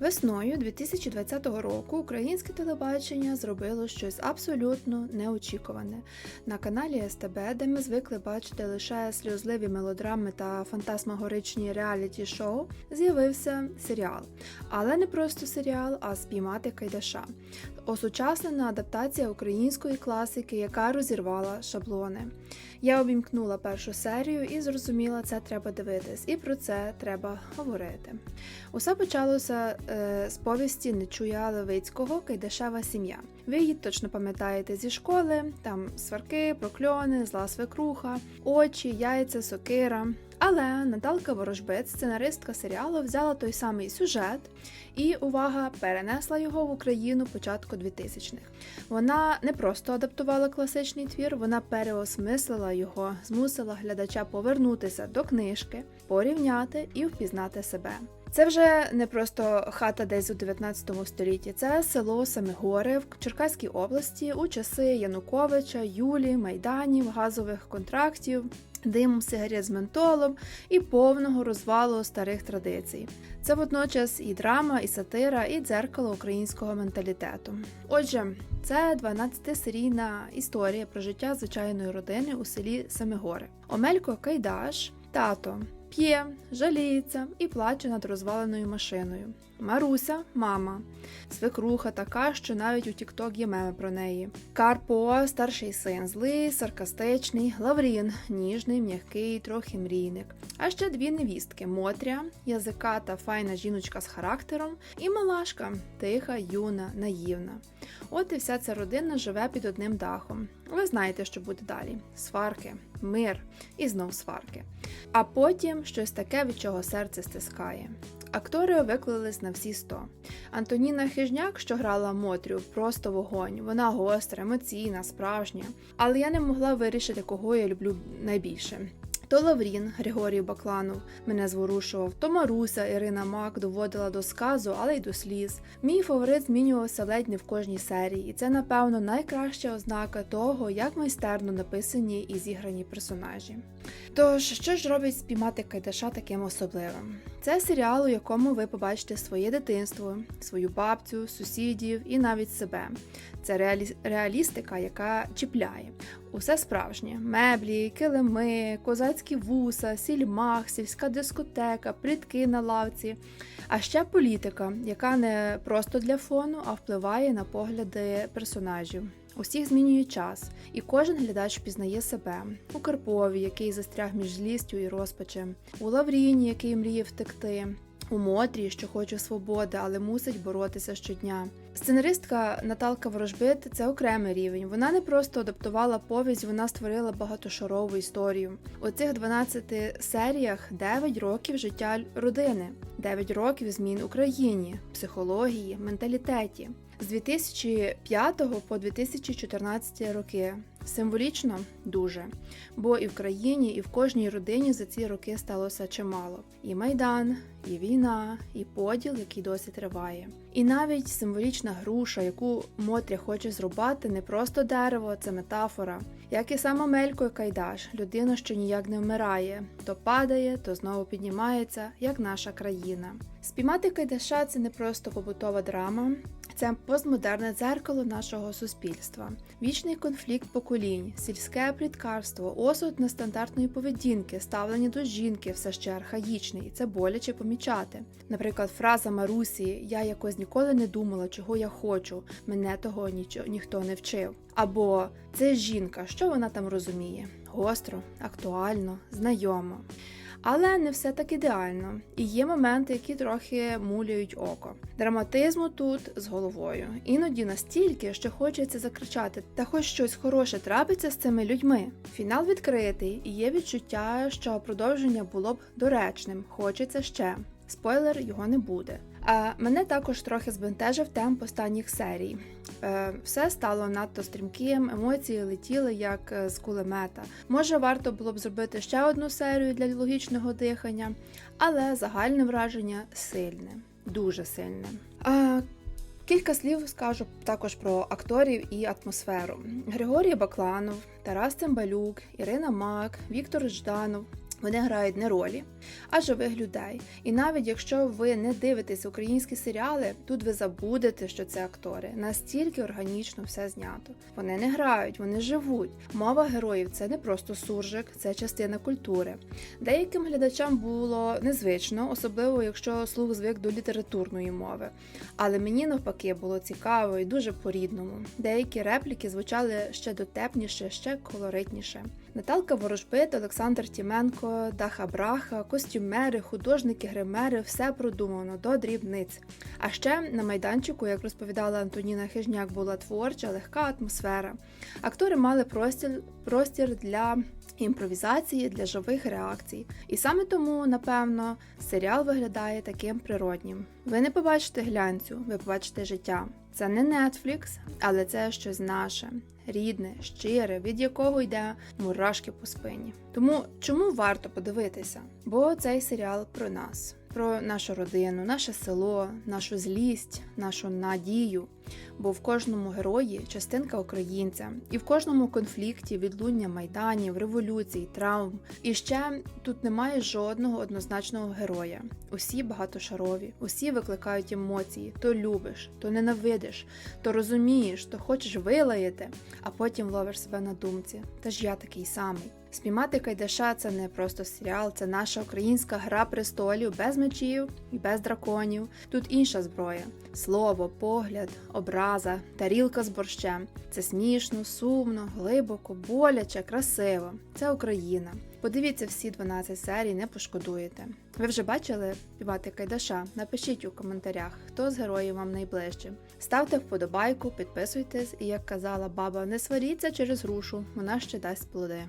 Весною 2020 року українське телебачення зробило щось абсолютно неочікуване. На каналі СТБ, де ми звикли бачити лише сльозливі мелодрами та фантасмагоричні реаліті-шоу, з'явився серіал. Але не просто серіал, а спіймати кайдаша. Осучаснена адаптація української класики, яка розірвала шаблони. Я обімкнула першу серію і зрозуміла, це треба дивитись, і про це треба говорити. Усе почалося е, з повісті Нечуя Левицького Кайдашева сім'я. Ви її точно пам'ятаєте зі школи, там сварки, прокльони, зла свекруха, очі, яйця, сокира. Але Наталка Ворожбит, сценаристка серіалу, взяла той самий сюжет і, увага, перенесла його в Україну початку 2000-х. Вона не просто адаптувала класичний твір, вона переосмислила його, змусила глядача повернутися до книжки, порівняти і впізнати себе. Це вже не просто хата десь у 19 столітті, це село Семигори в Черкаській області у часи Януковича, Юлі, Майданів, газових контрактів, диму сигарет з ментолом і повного розвалу старих традицій. Це водночас і драма, і сатира, і дзеркало українського менталітету. Отже, це 12-серійна історія про життя звичайної родини у селі Семигори. Омелько Кайдаш, тато. П'є, жаліється і плаче над розваленою машиною. Маруся мама. Свекруха така, що навіть у Тікток є меми про неї. Карпо, старший син, злий, саркастичний, Лаврін, ніжний, м'який, трохи мрійник. А ще дві невістки: Мотря, язиката, файна жіночка з характером, і Малашка, тиха, юна, наївна. От і вся ця родина живе під одним дахом. Ви знаєте, що буде далі: сварки, мир і знов сварки. А потім щось таке, від чого серце стискає. Актори виклились на всі сто. Антоніна Хижняк, що грала Мотрю, просто вогонь. Вона гостра, емоційна, справжня. Але я не могла вирішити, кого я люблю найбільше. То Лаврін Григорій Бакланов мене зворушував, то Маруся Ірина Мак доводила до сказу, але й до сліз. Мій фаворит змінювався ледь не в кожній серії, і це, напевно, найкраща ознака того, як майстерно написані і зіграні персонажі. Тож, що ж робить спіймати Кайдаша таким особливим? Це серіал, у якому ви побачите своє дитинство, свою бабцю, сусідів і навіть себе. Це реалі... реалістика, яка чіпляє. Усе справжнє: меблі, килими, козацькі вуса, сільмах, сільська дискотека, плітки на лавці. А ще політика, яка не просто для фону, а впливає на погляди персонажів. Усіх змінює час, і кожен глядач пізнає себе у Карпові, який застряг між злістю і розпачем, у Лавріні, який мріє втекти, у Мотрі, що хоче свободи, але мусить боротися щодня. Сценаристка Наталка Ворожбит це окремий рівень. Вона не просто адаптувала повість, вона створила багатошарову історію. У цих 12 серіях 9 років життя родини, 9 років змін Україні, психології, менталітеті. З 2005 по 2014 роки. Символічно дуже, бо і в країні, і в кожній родині за ці роки сталося чимало: і майдан, і війна, і поділ, який досі триває. І навіть символічна груша, яку Мотря хоче зрубати, не просто дерево, це метафора. Як і сама Мелько і Кайдаш, людина, що ніяк не вмирає, то падає, то знову піднімається, як наша країна. Спіймати Кайдаша це не просто побутова драма, це постмодерне дзеркало нашого суспільства, вічний конфлікт поколінь, сільське пліткарство, осуд нестандартної поведінки, ставлення до жінки все ще архаїчне, і це боляче помічати. Наприклад, фраза Марусі Я якось ніколи не думала, чого я хочу, мене того нічого ніхто не вчив. Або це жінка, що вона там розуміє? Гостро, актуально, знайомо. Але не все так ідеально, і є моменти, які трохи муляють око. Драматизму тут з головою, іноді настільки, що хочеться закричати, та хоч щось хороше трапиться з цими людьми. Фінал відкритий, і є відчуття, що продовження було б доречним. Хочеться ще. Спойлер його не буде. Мене також трохи збентежив темп останніх серій. Е, Все стало надто стрімким, емоції летіли як е, з кулемета. Може, варто було б зробити ще одну серію для логічного дихання, але загальне враження сильне, дуже сильне. Кілька слів скажу також про акторів і атмосферу. Григорій Бакланов, Тарас Цимбалюк, Ірина Мак, Віктор Жданов. Вони грають не ролі, а живих людей. І навіть якщо ви не дивитесь українські серіали, тут ви забудете, що це актори. Настільки органічно все знято. Вони не грають, вони живуть. Мова героїв це не просто суржик, це частина культури. Деяким глядачам було незвично, особливо якщо слух звик до літературної мови. Але мені навпаки було цікаво і дуже по-рідному. Деякі репліки звучали ще дотепніше, ще колоритніше. Наталка Ворожбит, Олександр Тіменко, Даха Браха, костюмери, художники, гримери все продумано до дрібниць. А ще на майданчику, як розповідала Антоніна Хижняк, була творча, легка атмосфера. Актори мали простір, простір для імпровізації, для живих реакцій. І саме тому, напевно, серіал виглядає таким природнім. Ви не побачите глянцю, ви побачите життя. Це не Netflix, але це щось наше, рідне, щире, від якого йде мурашки по спині. Тому чому варто подивитися? Бо цей серіал про нас, про нашу родину, наше село, нашу злість, нашу надію. Бо в кожному герої частинка українця, і в кожному конфлікті відлуння майданів, революцій, травм. І ще тут немає жодного однозначного героя. Усі багатошарові, усі викликають емоції: то любиш, то ненавидиш, то розумієш, то хочеш вилаяти, а потім ловиш себе на думці. Та ж я такий самий. Спіймати Кайдаша це не просто серіал, це наша українська гра престолів без мечів і без драконів. Тут інша зброя: слово, погляд, образа, тарілка з борщем. Це смішно, сумно, глибоко, боляче, красиво. Це Україна. Подивіться всі 12 серій, не пошкодуєте. Ви вже бачили співати Кайдаша? Напишіть у коментарях, хто з героїв вам найближче. Ставте вподобайку, підписуйтесь і, як казала баба, не сваріться через грушу, вона ще дасть плоди.